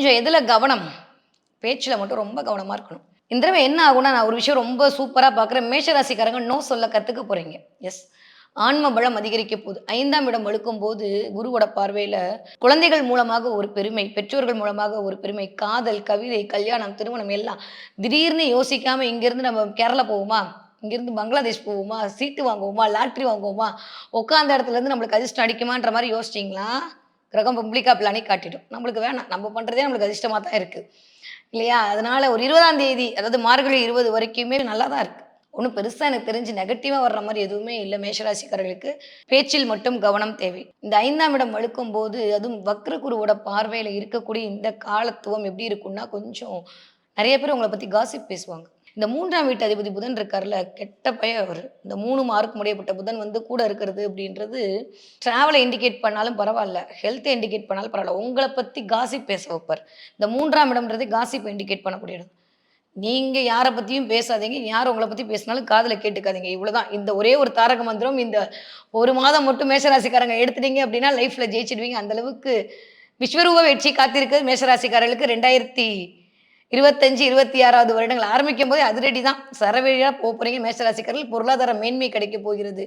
கொஞ்சம் எதில் கவனம்? பேச்சில் மட்டும் ரொம்ப கவனமாக இருக்கணும். இந்த தடவை என்ன ஆகும்னா நான் ஒரு விஷயம் ரொம்ப சூப்பராக பார்க்குறேன். மேஷராசிக்காரங்க நோ சொல்ல கற்றுக்க போகிறீங்க எஸ் ஆன்ம பலம் அதிகரிக்க போகுது ஐந்தாம் இடம் வழுக்கும் போது குருவோட பார்வையில் குழந்தைகள் மூலமாக ஒரு பெருமை பெற்றோர்கள் மூலமாக ஒரு பெருமை காதல் கவிதை கல்யாணம் திருமணம் எல்லாம் திடீர்னு யோசிக்காமல் இங்கேருந்து நம்ம கேரளா போவோமா? இங்கேருந்து பங்களாதேஷ் போவோமா? சீட்டு வாங்குவோமா? லாட்ரி வாங்குவோமா? உட்காந்த இடத்துலேருந்து நம்மளுக்கு அதிர்ஷ்டம் அடிக்குமான்ற மாதிரி யோசிச்சிங்களா? கிரகம் பப்ளிக்கா பிளானே காட்டிடும் நம்மளுக்கு வேணாம். நம்ம பண்ணுறதே நம்மளுக்கு அதிர்ஷ்டமாக தான் இருக்குது இல்லையா? அதனால ஒரு இருபதாம் தேதி அதாவது மார்கழி இருபது வரைக்குமே நல்லா தான் இருக்குது ஒன்றும் பெருசாக எனக்கு தெரிஞ்சு நெகட்டிவாக வர்ற மாதிரி எதுவுமே இல்லை மேஷராசிக்காரர்களுக்கு. பேச்சில் மட்டும் கவனம் தேவை. இந்த ஐந்தாம் இடம் வழுக்கும் போது அதுவும் வக்ர குருவோட பார்வையில் இருக்கக்கூடிய இந்த காலத்துவம் எப்படி இருக்கும்னா கொஞ்சம் நிறைய பேர் உங்களை பற்றி காசிப் பேசுவாங்க. இந்த மூன்றாம் வீட்டு அதிபதி புதன் இருக்கார்ல கெட்ட பையன் அவர். இந்த மூணு மார்க் முடியப்பட்ட புதன் வந்து கூட இருக்கிறது அப்படின்றது ட்ராவலை இண்டிகேட் பண்ணாலும் பரவாயில்ல ஹெல்த்தை இண்டிகேட் பண்ணாலும் பரவாயில்ல. உங்களை பற்றி காசிப் பேச வைப்பார். இந்த மூன்றாம் இடம்ன்றது காசிப் இண்டிகேட் பண்ணக்கூடிய இடம். நீங்கள் யாரை பற்றியும் பேசாதீங்க. யார் உங்களை பற்றி பேசினாலும் காதில் கேட்டுக்காதீங்க. இவ்வளோதான் இந்த ஒரே ஒரு தாரக மந்திரம் இந்த ஒரு மாதம் மட்டும் மேஷராசிக்காரங்க எடுத்துட்டீங்க அப்படின்னா லைஃப்பில் ஜெயிச்சிடுவீங்க. அந்த அளவுக்கு விஸ்வரூப வெற்றி காத்திருக்கு மேஷராசிக்காரர்களுக்கு. ரெண்டாயிரத்தி இருபத்தஞ்சு இருபத்தி ஆறாவது வருடங்கள் ஆரம்பிக்கும் போதே அதிரடி தான் சரவெளியாக போக போகிறீங்க மேஷராசிக்காரர்கள் பொருளாதார மேன்மை கிடைக்க போகிறது.